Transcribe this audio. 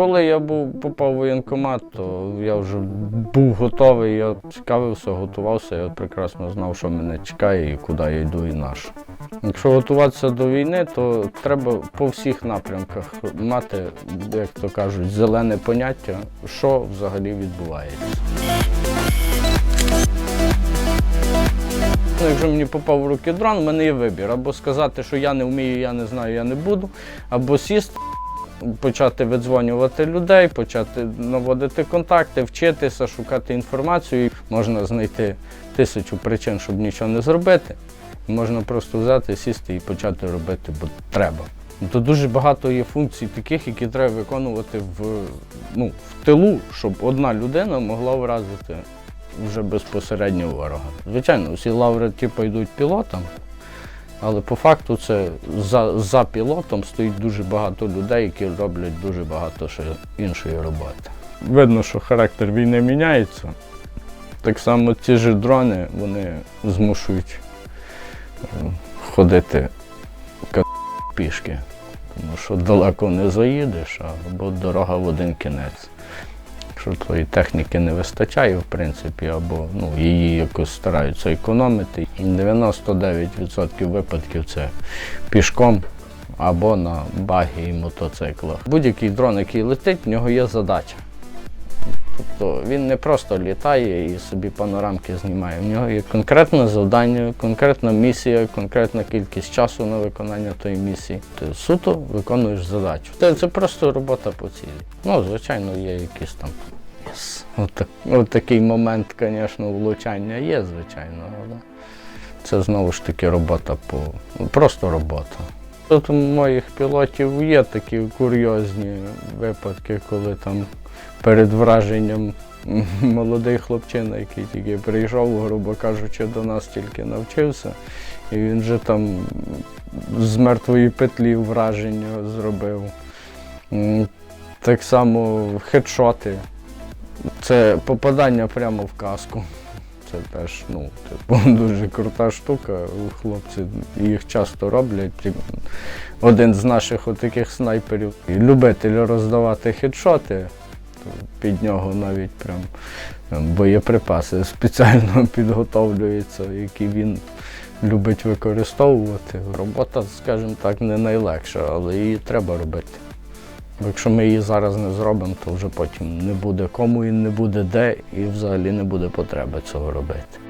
Коли я був попав в воєнкомат, то я вже був готовий, я цікавився, готувався, я прекрасно знав, що мене чекає і куди я йду і на що. Якщо готуватися до війни, то треба по всіх напрямках мати, як то кажуть, зелене поняття, що взагалі відбувається. Ну, якщо мені попав в руки дрон, в мене є вибір. Або сказати, що я не вмію, я не знаю, я не буду, або сісти, почати видзвонювати людей, почати наводити контакти, вчитися, шукати інформацію. Можна знайти тисячу причин, щоб нічого не зробити. Можна просто взяти, сісти і почати робити, бо треба. То дуже багато є функцій таких, які треба виконувати в, ну, в тилу, щоб одна людина могла вразити вже безпосередньо ворога. Звичайно, всі лаври типу, йдуть пілотам, але по факту це за, за пілотом стоїть дуже багато людей, які роблять дуже багато ще іншої роботи. Видно, що характер війни міняється. Так само ці ж дрони вони змушують е, ходити пішки, тому що далеко не заїдеш, або дорога в один кінець. Якщо тої техніки не вистачає, в принципі, або ну, її якось стараються економити. І 99% випадків це пішком або на багі і мотоциклах. Будь-який дрон, який летить, в нього є задача. Тобто він не просто літає і собі панорамки знімає. В нього є конкретне завдання, конкретна місія, конкретна кількість часу на виконання тої місії. Ти суто виконуєш задачу. Це, це просто робота по цілі. Ну, звичайно, є якісь там. От, от такий момент, звісно, влучання є, звичайно, але це знову ж таки робота по просто робота. Тут у моїх пілотів є такі курйозні випадки, коли там перед враженням молодий хлопчина, який тільки прийшов, грубо кажучи, до нас тільки навчився, і він вже там з мертвої петлі враження зробив. Так само хедшоти. Це попадання прямо в каску. Це теж ну, типу, дуже крута штука. Хлопці їх часто роблять. Один з наших отаких снайперів, любитель роздавати хедшоти, під нього навіть прям боєприпаси спеціально підготовлюються, які він любить використовувати. Робота, скажімо так, не найлегша, але її треба робити. Бо якщо ми її зараз не зробимо, то вже потім не буде кому і не буде де, і взагалі не буде потреби цього робити.